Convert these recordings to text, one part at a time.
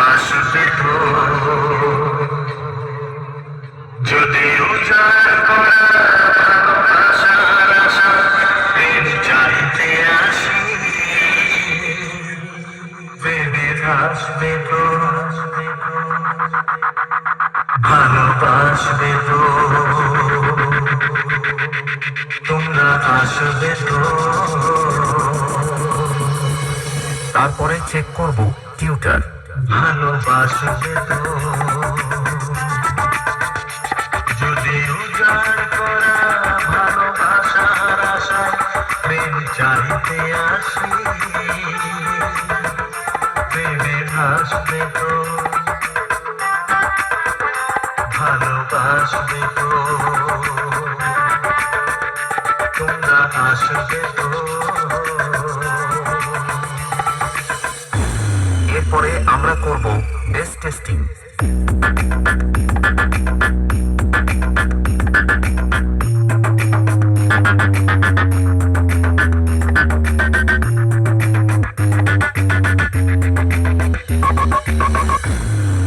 তো যদি তো ভালোবাসবে তো তোমরা আসবে তো তারপরে চেক করব টিউটার ভালোবাসবে তো। যদি উজাড় করা ভালোবাসার আশা প্রেম চাইতে আসি, প্রেমে ভাসবে তো। ভালোবাসবে তো। তোমরা আসবে তো। এরপরে আমরা করব বেস টেস্টিং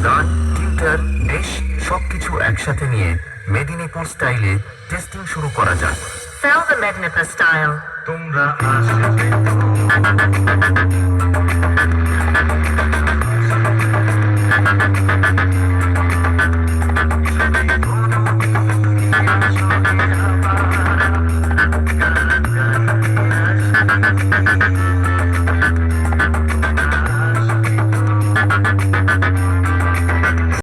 গান টিউটার বেশ সবকিছু একসাথে নিয়ে মেদিনীপুর স্টাইলে টেস্টিং শুরু করা যাক। Sell the Mednipa style. তোমরা আসবে